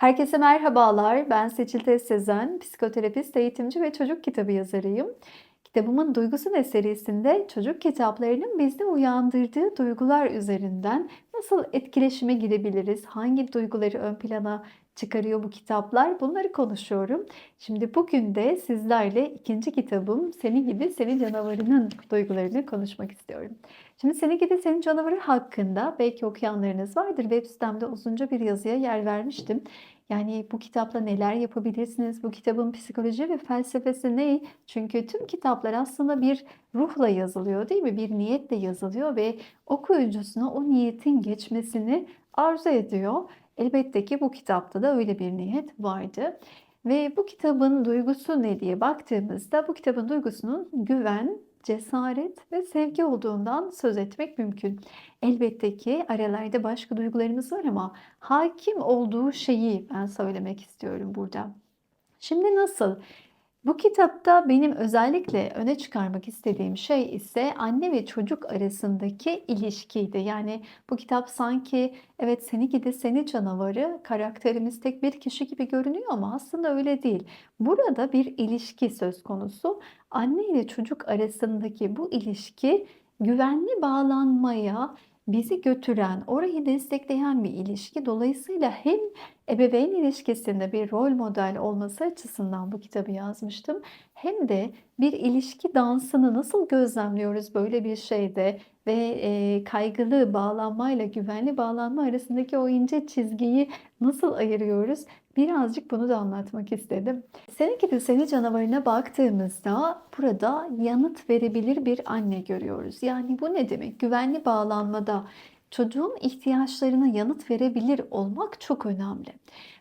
Herkese merhabalar. Ben Seçil Sezen, psikoterapist, eğitimci ve çocuk kitabı yazarıyım. Kitabımın Duygusu Ne serisinde çocuk kitaplarının bizde uyandırdığı duygular üzerinden nasıl etkileşime girebiliriz, hangi duyguları ön plana çıkarıyor bu kitaplar bunları konuşuyorum. Şimdi bugün de sizlerle ikinci kitabım Seni Gidi Seni Canavarı'nın duygularını konuşmak istiyorum. Şimdi Seni Gidi Seni Canavarı hakkında belki okuyanlarınız vardır. Web sitemde uzunca bir yazıya yer vermiştim. Yani bu kitapla neler yapabilirsiniz? Bu kitabın psikoloji ve felsefesi ne? Çünkü tüm kitaplar aslında bir ruhla yazılıyor değil mi? Bir niyetle yazılıyor ve okuyucusuna o niyetin geçmesini arzu ediyor. Elbette ki bu kitapta da öyle bir niyet vardı. Ve bu kitabın duygusu ne diye baktığımızda bu kitabın duygusunun güven, cesaret ve sevgi olduğundan söz etmek mümkün. Elbette ki aralarda başka duygularımız var ama hakim olduğu şeyi ben söylemek istiyorum burada. Şimdi nasıl? Bu kitapta benim özellikle öne çıkarmak istediğim şey ise anne ve çocuk arasındaki ilişkiydi. Yani bu kitap sanki evet seni gidi seni canavarı karakterimiz tek bir kişi gibi görünüyor ama aslında öyle değil. Burada bir ilişki söz konusu. Anne ile çocuk arasındaki bu ilişki güvenli bağlanmaya bizi götüren, orayı destekleyen bir ilişki. Dolayısıyla hem ebeveyn ilişkisinde bir rol model olması açısından bu kitabı yazmıştım. Hem de bir ilişki dansını nasıl gözlemliyoruz böyle bir şeyde ve e, kaygılı bağlanmayla güvenli bağlanma arasındaki o ince çizgiyi nasıl ayırıyoruz? Birazcık bunu da anlatmak istedim. Seninki de seni canavarına baktığımızda burada yanıt verebilir bir anne görüyoruz. Yani bu ne demek? Güvenli bağlanmada çocuğun ihtiyaçlarına yanıt verebilir olmak çok önemli.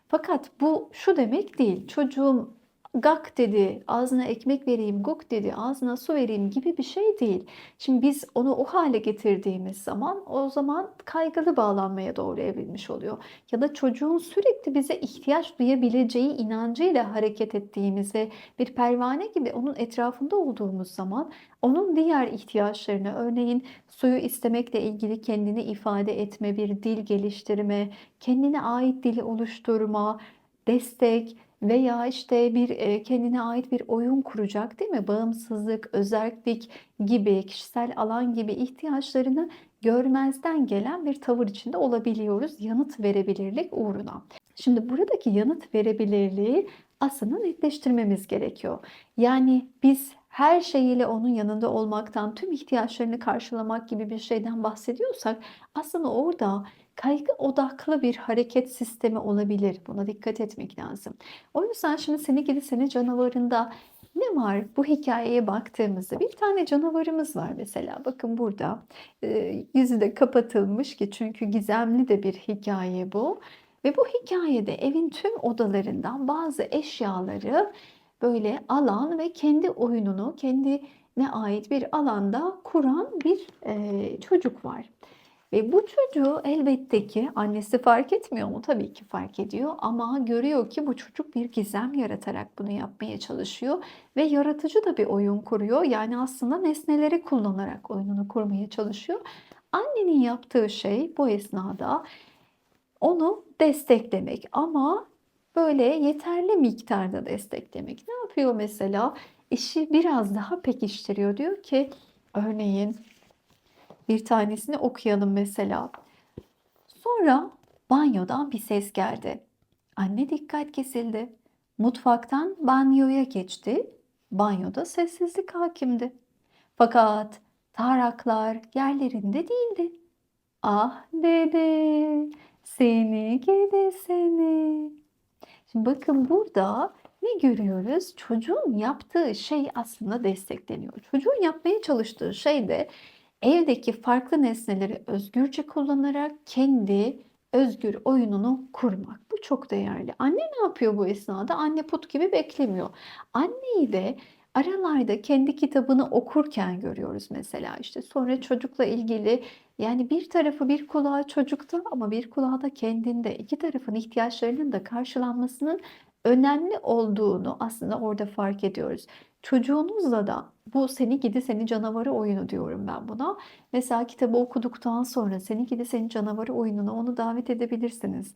Fakat bu şu demek değil. Çocuğum gak dedi, ağzına ekmek vereyim, guk dedi, ağzına su vereyim gibi bir şey değil. Şimdi biz onu o hale getirdiğimiz zaman o zaman kaygılı bağlanmaya doğru evrilmiş oluyor. Ya da çocuğun sürekli bize ihtiyaç duyabileceği inancıyla hareket ettiğimiz ve bir pervane gibi onun etrafında olduğumuz zaman onun diğer ihtiyaçlarını örneğin suyu istemekle ilgili kendini ifade etme, bir dil geliştirme, kendine ait dili oluşturma, destek, veya işte bir e, kendine ait bir oyun kuracak değil mi? Bağımsızlık, özellik gibi, kişisel alan gibi ihtiyaçlarını görmezden gelen bir tavır içinde olabiliyoruz yanıt verebilirlik uğruna. Şimdi buradaki yanıt verebilirliği aslında netleştirmemiz gerekiyor. Yani biz her şeyiyle onun yanında olmaktan, tüm ihtiyaçlarını karşılamak gibi bir şeyden bahsediyorsak aslında orada kaygı odaklı bir hareket sistemi olabilir. Buna dikkat etmek lazım. O yüzden şimdi seni gidi seni canavarında ne var bu hikayeye baktığımızda bir tane canavarımız var mesela bakın burada yüzü de kapatılmış ki çünkü gizemli de bir hikaye bu ve bu hikayede evin tüm odalarından bazı eşyaları böyle alan ve kendi oyununu kendine ait bir alanda kuran bir çocuk var. Ve bu çocuğu elbette ki annesi fark etmiyor mu? Tabii ki fark ediyor ama görüyor ki bu çocuk bir gizem yaratarak bunu yapmaya çalışıyor ve yaratıcı da bir oyun kuruyor. Yani aslında nesneleri kullanarak oyununu kurmaya çalışıyor. Annenin yaptığı şey bu esnada onu desteklemek ama böyle yeterli miktarda desteklemek. Ne yapıyor mesela? İşi biraz daha pekiştiriyor. Diyor ki örneğin bir tanesini okuyalım mesela. Sonra banyodan bir ses geldi. Anne dikkat kesildi. Mutfaktan banyoya geçti. Banyoda sessizlik hakimdi. Fakat taraklar yerlerinde değildi. Ah dede, seni gidi seni. Şimdi bakın burada ne görüyoruz? Çocuğun yaptığı şey aslında destekleniyor. Çocuğun yapmaya çalıştığı şey de evdeki farklı nesneleri özgürce kullanarak kendi özgür oyununu kurmak. Bu çok değerli. Anne ne yapıyor bu esnada? Anne put gibi beklemiyor. Anneyi de aralarda kendi kitabını okurken görüyoruz mesela işte sonra çocukla ilgili yani bir tarafı bir kulağı çocukta ama bir kulağı da kendinde iki tarafın ihtiyaçlarının da karşılanmasının önemli olduğunu aslında orada fark ediyoruz. Çocuğunuzla da bu seni gidi seni canavarı oyunu diyorum ben buna. Mesela kitabı okuduktan sonra seni gidi seni canavarı oyununa onu davet edebilirsiniz.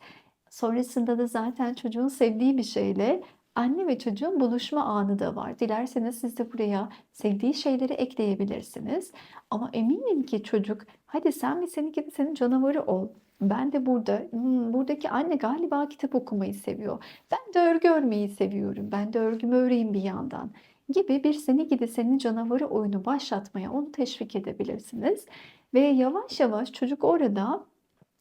Sonrasında da zaten çocuğun sevdiği bir şeyle anne ve çocuğun buluşma anı da var. Dilerseniz siz de buraya sevdiği şeyleri ekleyebilirsiniz. Ama eminim ki çocuk hadi sen bir senin gibi senin canavarı ol. Ben de burada, "Hımm, buradaki anne galiba kitap okumayı seviyor. Ben de örgü örmeyi seviyorum. Ben de örgümü öreyim bir yandan." gibi bir seni gidi senin canavarı oyunu başlatmaya onu teşvik edebilirsiniz. Ve yavaş yavaş çocuk orada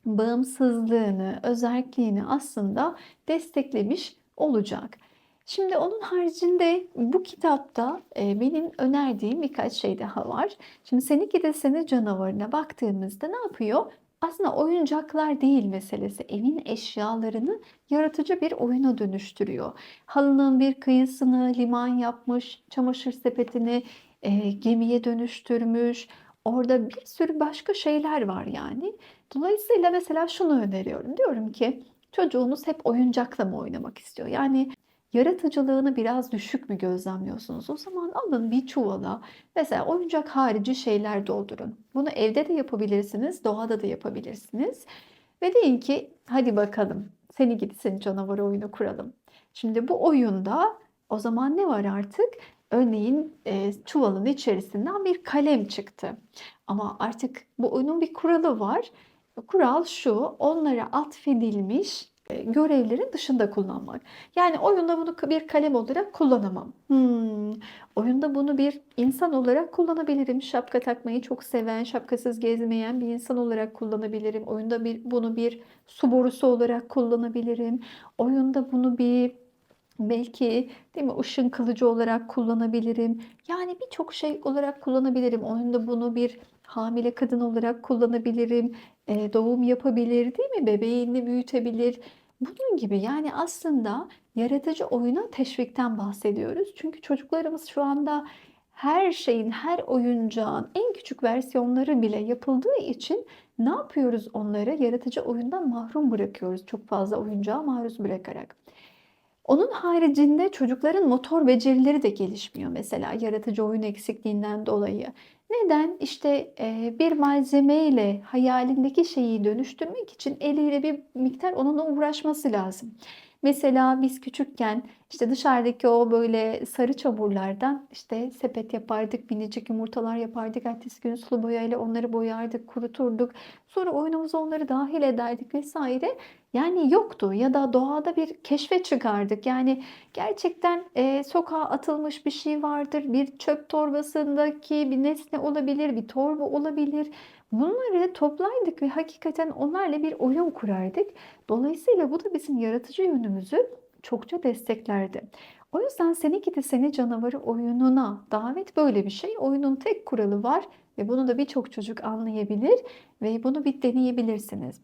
bağımsızlığını, özerkliğini aslında desteklemiş olacak. Şimdi onun haricinde bu kitapta, eee, benim önerdiğim birkaç şey daha var. Şimdi Seni Gidi Seni Canavarı'na baktığımızda ne yapıyor? Aslında oyuncaklar değil meselesi. Evin eşyalarını yaratıcı bir oyuna dönüştürüyor. Halının bir kıyısını liman yapmış, çamaşır sepetini, eee, gemiye dönüştürmüş. Orada bir sürü başka şeyler var yani. Dolayısıyla mesela şunu öneriyorum. Diyorum ki çocuğunuz hep oyuncakla mı oynamak istiyor? Yani yaratıcılığını biraz düşük mü gözlemliyorsunuz? O zaman alın bir çuvala mesela oyuncak harici şeyler doldurun. Bunu evde de yapabilirsiniz, doğada da yapabilirsiniz. Ve deyin ki hadi bakalım seni gidi seni canavarı oyunu kuralım. Şimdi bu oyunda o zaman ne var artık? Örneğin eee, çuvalın içerisinden bir kalem çıktı. Ama artık bu oyunun bir kuralı var. Kural şu, onlara atfedilmiş görevlerin dışında kullanmak. Yani oyunda bunu bir kalem olarak kullanamam. Hmm, oyunda bunu bir insan olarak kullanabilirim. Şapka takmayı çok seven, şapkasız gezmeyen bir insan olarak kullanabilirim. Oyunda bir bunu bir su borusu olarak kullanabilirim. Oyunda bunu bir Belki, değil mi, ışın kılıcı olarak kullanabilirim. Yani birçok şey olarak kullanabilirim. Oyunda bunu bir hamile kadın olarak kullanabilirim. Eee, doğum yapabilir, değil mi? Bebeğini büyütebilir. Bunun gibi yani aslında yaratıcı oyuna teşvikten bahsediyoruz. Çünkü çocuklarımız şu anda her şeyin, her oyuncağın en küçük versiyonları bile yapıldığı için ne yapıyoruz onları? Yaratıcı oyundan mahrum bırakıyoruz çok fazla oyuncağa maruz bırakarak. Onun haricinde çocukların motor becerileri de gelişmiyor mesela yaratıcı oyun eksikliğinden dolayı. Neden? İşte, eee, bir malzemeyle hayalindeki şeyi dönüştürmek için eliyle bir miktar onunla uğraşması lazım. Mesela biz küçükken, işte, dışarıdaki o böyle sarı çamurlardan, işte, sepet yapardık, minicik yumurtalar yapardık. Ertesi gün sulu boyayla onları boyardık, kuruturduk. Sonra oyunumuza onları dâhil ederdik vs. Yani yoktu ya da doğada bir keşfe çıkardık. Yani gerçekten, eee, sokağa atılmış bir şey vardır, bir çöp torbasındaki bir nesne olabilir, bir torba olabilir. Bunları toplardık ve hakikaten onlarla bir oyun kurardık. Dolayısıyla bu da bizim yaratıcı yönümüzü çokça desteklerdi. O yüzden Seni Gidi Seni Canavarı oyununa davet böyle bir şey. Oyunun tek kuralı var ve bunu da birçok çocuk anlayabilir ve bunu bir deneyebilirsiniz.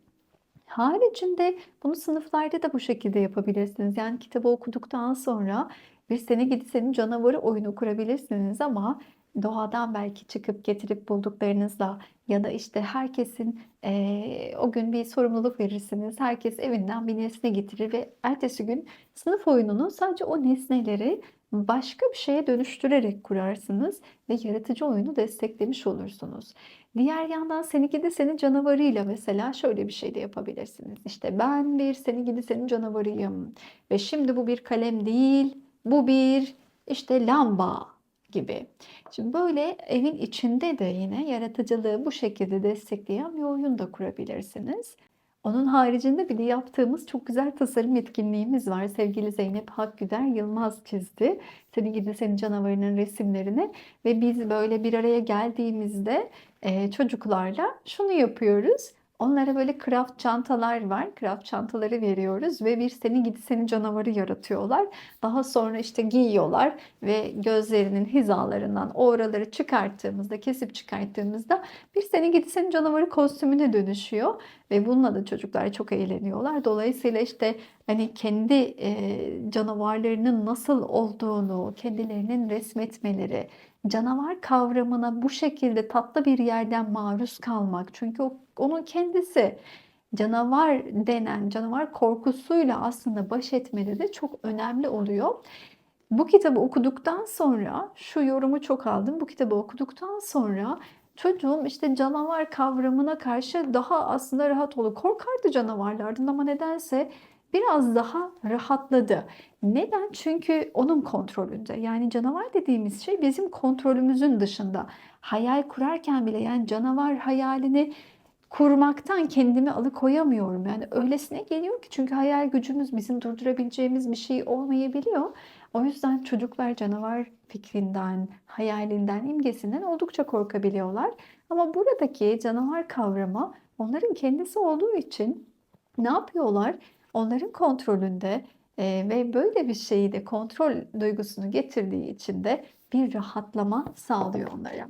Haricinde bunu sınıflarda da bu şekilde yapabilirsiniz. Yani kitabı okuduktan sonra bir Seni Gidi Senin Canavarı oyunu kurabilirsiniz ama doğadan belki çıkıp getirip bulduklarınızla ya da işte herkesin eee, o gün bir sorumluluk verirsiniz. Herkes evinden bir nesne getirir ve ertesi gün sınıf oyununu sadece o nesneleri başka bir şeye dönüştürerek kurarsınız ve yaratıcı oyunu desteklemiş olursunuz. Diğer yandan Seni Gidi Senin Canavarı'yla mesela şöyle bir şey de yapabilirsiniz. İşte ben bir Seni Gidi Senin Canavarıyım ve şimdi bu bir kalem değil, bu bir işte lamba gibi. Şimdi böyle evin içinde de yine yaratıcılığı bu şekilde destekleyen bir oyun da kurabilirsiniz. Onun haricinde bir de yaptığımız çok güzel tasarım etkinliğimiz var. Sevgili Zeynep Hakgüder Yılmaz çizdi. Senin gibi senin canavarının resimlerini ve biz böyle bir araya geldiğimizde çocuklarla şunu yapıyoruz. Onlara böyle craft çantalar var. Craft çantaları veriyoruz ve bir seni gidi seni canavarı yaratıyorlar. Daha sonra işte giyiyorlar ve gözlerinin hizalarından oraları çıkarttığımızda, kesip çıkarttığımızda bir seni gidi seni canavarı kostümüne dönüşüyor ve bununla da çocuklar çok eğleniyorlar. Dolayısıyla işte hani kendi canavarlarının nasıl olduğunu, kendilerinin resmetmeleri, canavar kavramına bu şekilde tatlı bir yerden maruz kalmak. Çünkü o, onun kendisi canavar denen, canavar korkusuyla aslında baş etmede de çok önemli oluyor. Bu kitabı okuduktan sonra şu yorumu çok aldım. Bu kitabı okuduktan sonra çocuğum işte canavar kavramına karşı daha aslında rahat olur. Korkardı canavarlardan ama nedense biraz daha rahatladı. Neden? Çünkü onun kontrolünde. Yani canavar dediğimiz şey bizim kontrolümüzün dışında. Hayal kurarken bile yani canavar hayalini kurmaktan kendimi alıkoyamıyorum. Yani öylesine geliyor ki çünkü hayal gücümüz bizim durdurabileceğimiz bir şey olmayabiliyor. O yüzden çocuklar canavar fikrinden, hayalinden, imgesinden oldukça korkabiliyorlar. Ama buradaki canavar kavramı onların kendisi olduğu için ne yapıyorlar? Onların kontrolünde e, ve böyle bir şeyi de kontrol duygusunu getirdiği için de bir rahatlama sağlıyor onlara.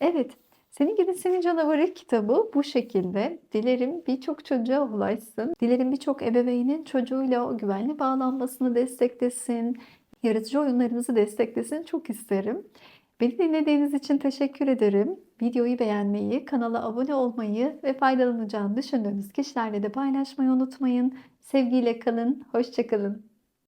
Evet, senin gibi Senin Canavarı kitabı bu şekilde. Dilerim birçok çocuğa ulaşsın. Dilerim birçok ebeveynin çocuğuyla o güvenli bağlanmasını desteklesin. Yaratıcı oyunlarınızı desteklesin. Çok isterim. Beni dinlediğiniz için teşekkür ederim. Videoyu beğenmeyi, kanala abone olmayı ve faydalanacağını düşündüğünüz kişilerle de paylaşmayı unutmayın. Sevgiyle kalın, hoşça kalın.